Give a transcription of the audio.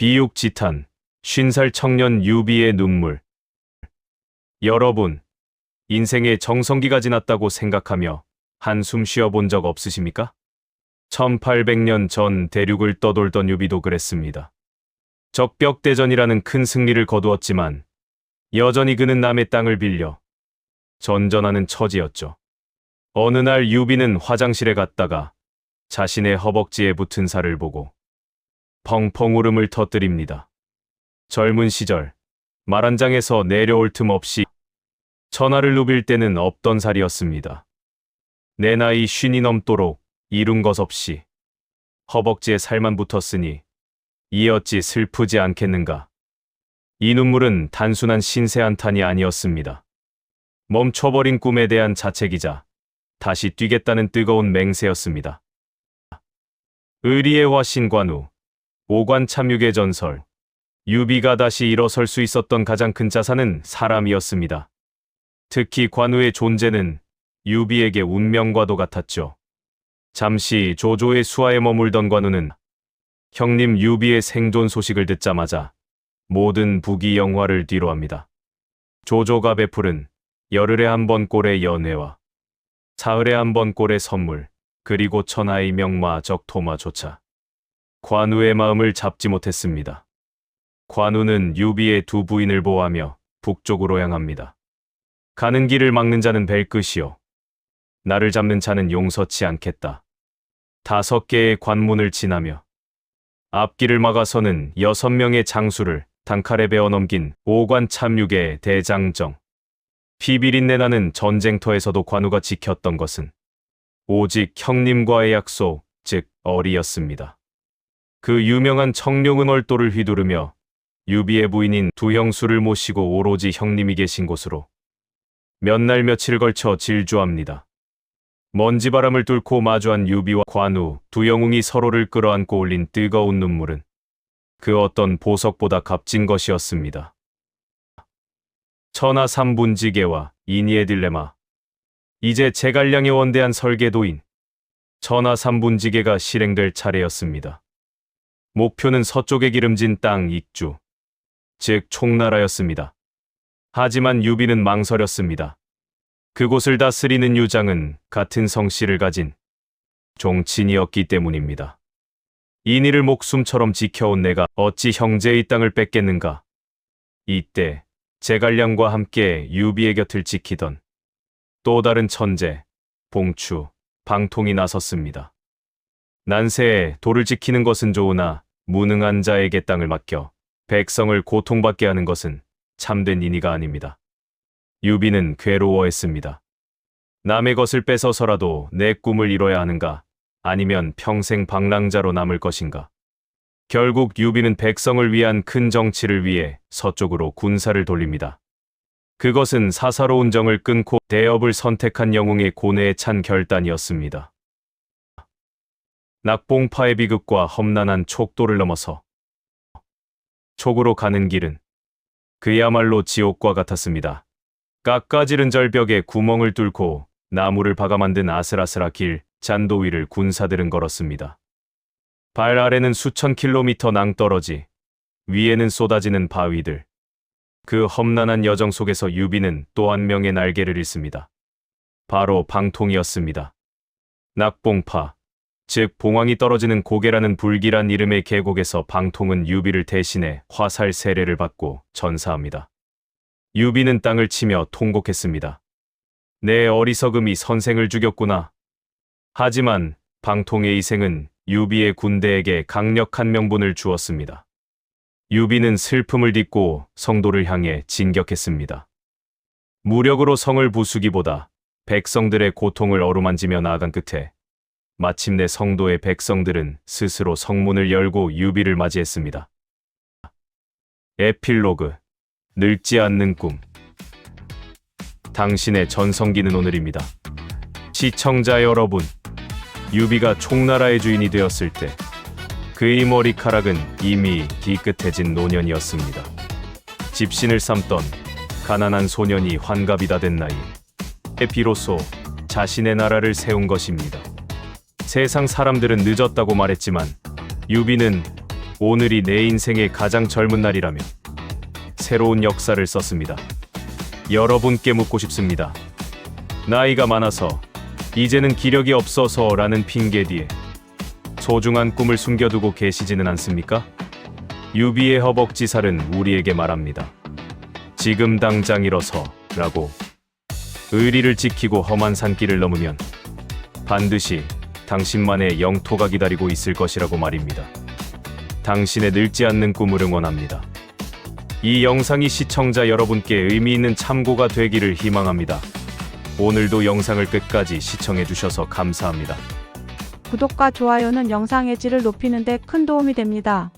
비육지탄, 쉰살 청년 유비의 눈물. 여러분, 인생의 정성기가 지났다고 생각하며 한숨 쉬어본 적 없으십니까? 1800년 전 대륙을 떠돌던 유비도 그랬습니다. 적벽대전이라는 큰 승리를 거두었지만 여전히 그는 남의 땅을 빌려 전전하는 처지였죠. 어느 날 유비는 화장실에 갔다가 자신의 허벅지에 붙은 살을 보고 펑펑 울음을 터뜨립니다. 젊은 시절 말한 장에서 내려올 틈 없이 천하를 누빌 때는 없던 살이었습니다. 내 나이 쉰이 넘도록 이룬 것 없이 허벅지에 살만 붙었으니 이 어찌 슬프지 않겠는가. 이 눈물은 단순한 신세 한탄이 아니었습니다. 멈춰버린 꿈에 대한 자책이자 다시 뛰겠다는 뜨거운 맹세였습니다. 의리의 화신 관우, 오관 참육의 전설, 유비가 다시 일어설 수 있었던 가장 큰 자산은 사람이었습니다. 특히 관우의 존재는 유비에게 운명과도 같았죠. 잠시 조조의 수하에 머물던 관우는 형님 유비의 생존 소식을 듣자마자 모든 부귀 영화를 뒤로합니다. 조조가 베풀은 열흘에 한 번 꼴의 연회와 사흘에 한 번 꼴의 선물 그리고 천하의 명마 적토마조차 관우의 마음을 잡지 못했습니다. 관우는 유비의 두 부인을 보호하며 북쪽으로 향합니다. 가는 길을 막는 자는 벨 것이요. 나를 잡는 자는 용서치 않겠다. 다섯 개의 관문을 지나며 앞길을 막아서는 여섯 명의 장수를 단칼에 베어 넘긴 오관 참육의 대장정. 피비린내 나는 전쟁터에서도 관우가 지켰던 것은 오직 형님과의 약속, 즉 어리였습니다. 그 유명한 청룡은 얼도를 휘두르며 유비의 부인인 두 형수를 모시고 오로지 형님이 계신 곳으로 몇 날 며칠 걸쳐 질주합니다. 먼지바람을 뚫고 마주한 유비와 관우 두 영웅이 서로를 끌어안고 올린 뜨거운 눈물은 그 어떤 보석보다 값진 것이었습니다. 천하 삼분지계와 인의의 딜레마 이제 제갈량의 원대한 설계도인 천하 삼분지계가 실행될 차례였습니다. 목표는 서쪽에 기름진 땅 익주, 즉 총나라였습니다. 하지만 유비는 망설였습니다. 그곳을 다스리는 유장은 같은 성씨를 가진 종친이었기 때문입니다. 인의를 목숨처럼 지켜온 내가 어찌 형제의 땅을 뺏겠는가? 이때 제갈량과 함께 유비의 곁을 지키던 또 다른 천재, 봉추, 방통이 나섰습니다. 난세에 돌을 지키는 것은 좋으나 무능한 자에게 땅을 맡겨 백성을 고통받게 하는 것은 참된 인의가 아닙니다. 유비는 괴로워했습니다. 남의 것을 뺏어서라도 내 꿈을 이뤄야 하는가? 아니면 평생 방랑자로 남을 것인가? 결국 유비는 백성을 위한 큰 정치를 위해 서쪽으로 군사를 돌립니다. 그것은 사사로운 정을 끊고 대업을 선택한 영웅의 고뇌에 찬 결단이었습니다. 낙봉파의 비극과 험난한 촉도를 넘어서 촉으로 가는 길은 그야말로 지옥과 같았습니다. 깎아지른 절벽에 구멍을 뚫고 나무를 박아 만든 아슬아슬한 길, 잔도 위를 군사들은 걸었습니다. 발 아래는 수천 킬로미터 낭떠러지, 위에는 쏟아지는 바위들. 그 험난한 여정 속에서 유비는 또 한 명의 날개를 잃습니다. 바로 방통이었습니다. 낙봉파, 즉 봉황이 떨어지는 고개라는 불길한 이름의 계곡에서 방통은 유비를 대신해 화살 세례를 받고 전사합니다. 유비는 땅을 치며 통곡했습니다. 내 어리석음이 선생을 죽였구나. 하지만 방통의 희생은 유비의 군대에게 강력한 명분을 주었습니다. 유비는 슬픔을 딛고 성도를 향해 진격했습니다. 무력으로 성을 부수기보다 백성들의 고통을 어루만지며 나아간 끝에 마침내 성도의 백성들은 스스로 성문을 열고 유비를 맞이했습니다. 에필로그 늙지 않는 꿈 당신의 전성기는 오늘입니다. 시청자 여러분, 유비가 총나라의 주인이 되었을 때 그의 머리카락은 이미 뒤끝해진 노년이었습니다. 집신을 삼던 가난한 소년이 환갑이 다 된 나이에 비로소 자신의 나라를 세운 것입니다. 세상 사람들은 늦었다고 말했지만 유비는 오늘이 내 인생의 가장 젊은 날이라며 새로운 역사를 썼습니다. 여러분께 묻고 싶습니다. 나이가 많아서 이제는 기력이 없어서라는 핑계 뒤에 소중한 꿈을 숨겨두고 계시지는 않습니까? 유비의 허벅지살은 우리에게 말합니다. 지금 당장 일어서라고 의리를 지키고 험한 산길을 넘으면 반드시 당신만의 영토가 기다리고 있을 것이라고 말입니다. 당신의 늙지 않는 꿈을 응원합니다. 이 영상이 시청자 여러분께 의미 있는 참고가 되기를 희망합니다. 오늘도 영상을 끝까지 시청해 주셔서 감사합니다. 구독과 좋아요는 영상의 질을 높이는 데 큰 도움이 됩니다.